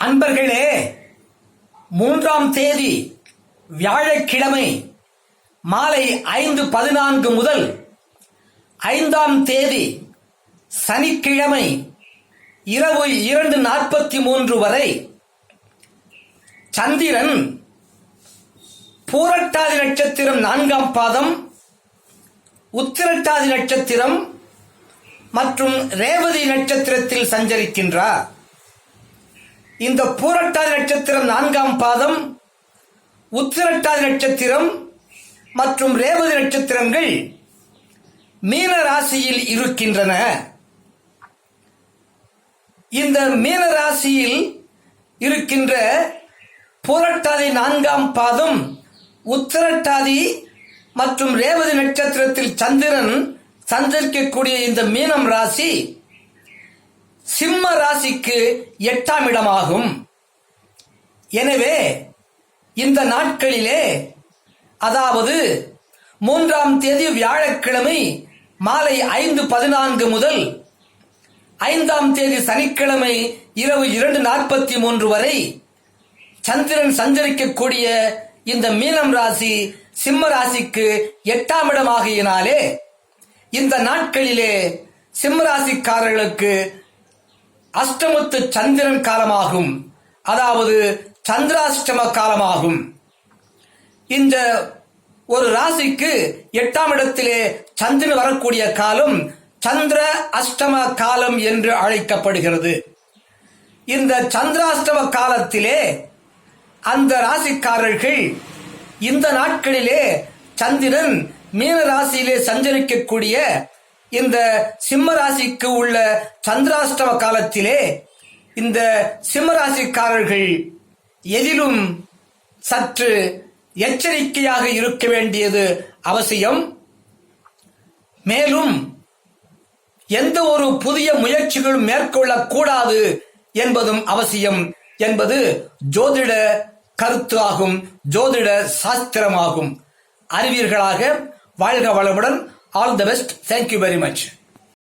அன்பர்களே மூன்றாம் தேதி வியாழக்கிழமை மாலை ஐந்து பதினான்கு முதல் ஐந்தாம் தேதி சனிக்கிழமை இரவு இரண்டு நாற்பத்தி மூன்று வரை சந்திரன் பூரட்டாதி நட்சத்திரம் நான்காம் பாதம் உத்திரட்டாதி நட்சத்திரம் மற்றும் ரேவதி நட்சத்திரத்தில் சஞ்சரிக்கின்றார். இந்த பூரட்டாதி நட்சத்திரம் நான்காம் பாதம் உத்திரட்டாதி நட்சத்திரம் மற்றும் ரேவதி நட்சத்திரங்கள் மீன ராசியில் இருக்கின்றன. இந்த மீன ராசியில் இருக்கின்ற பூரட்டாதி நான்காம் பாதம் உத்திரட்டாதி மற்றும் ரேவதி நட்சத்திரத்தில் சந்திரன் சந்திரிக்கக்கூடிய இந்த மீனம் ராசி சிம்ம ராசிக்கு எட்டாம் இடமாகும். எனவே இந்த நாட்களிலே அதாவது மூன்றாம் தேதி வியாழக்கிழமை மாலை ஐந்து பதினான்கு முதல் ஐந்தாம் தேதி சனிக்கிழமை இரவு இரண்டு நாற்பத்தி மூன்று வரை சந்திரன் சஞ்சரிக்கக்கூடிய இந்த மீனம் ராசி சிம்ம ராசிக்கு எட்டாம் இடமாகியினாலே இந்த நாட்களிலே சிம்ம ராசிக்காரர்களுக்கு அஷ்டமத்து சந்திரன் காலமாகும். அதாவது சந்திராஷ்டம காலமாகும். இந்த ஒரு ராசிக்கு எட்டாம் இடத்திலே சந்திரன் வரக்கூடிய காலம் சந்திர அஷ்டம காலம் என்று அழைக்கப்படுகிறது. இந்த சந்திராஷ்டம காலத்திலே அந்த ராசிக்காரர்கள் இந்த நாட்களிலே சந்திரன் மீன ராசியிலே சஞ்சரிக்கக்கூடிய இந்த சிம்ம ராசிக்கு உள்ள சந்திராஷ்டம காலத்திலே இந்த சிம்ம ராசிக்காரர்கள் எதிலும் சற்று எச்சரிக்கையாக இருக்க வேண்டியது அவசியம். மேலும் எந்த ஒரு புதிய முயற்சிகளும் மேற்கொள்ளக்கூடாது என்பதும் அவசியம் என்பது ஜோதிட கருத்து ஆகும் ஜோதிட சாஸ்திரமாகும். அறிவீர்களாக வாழ்க வளமுடன். All the best. Thank you very much.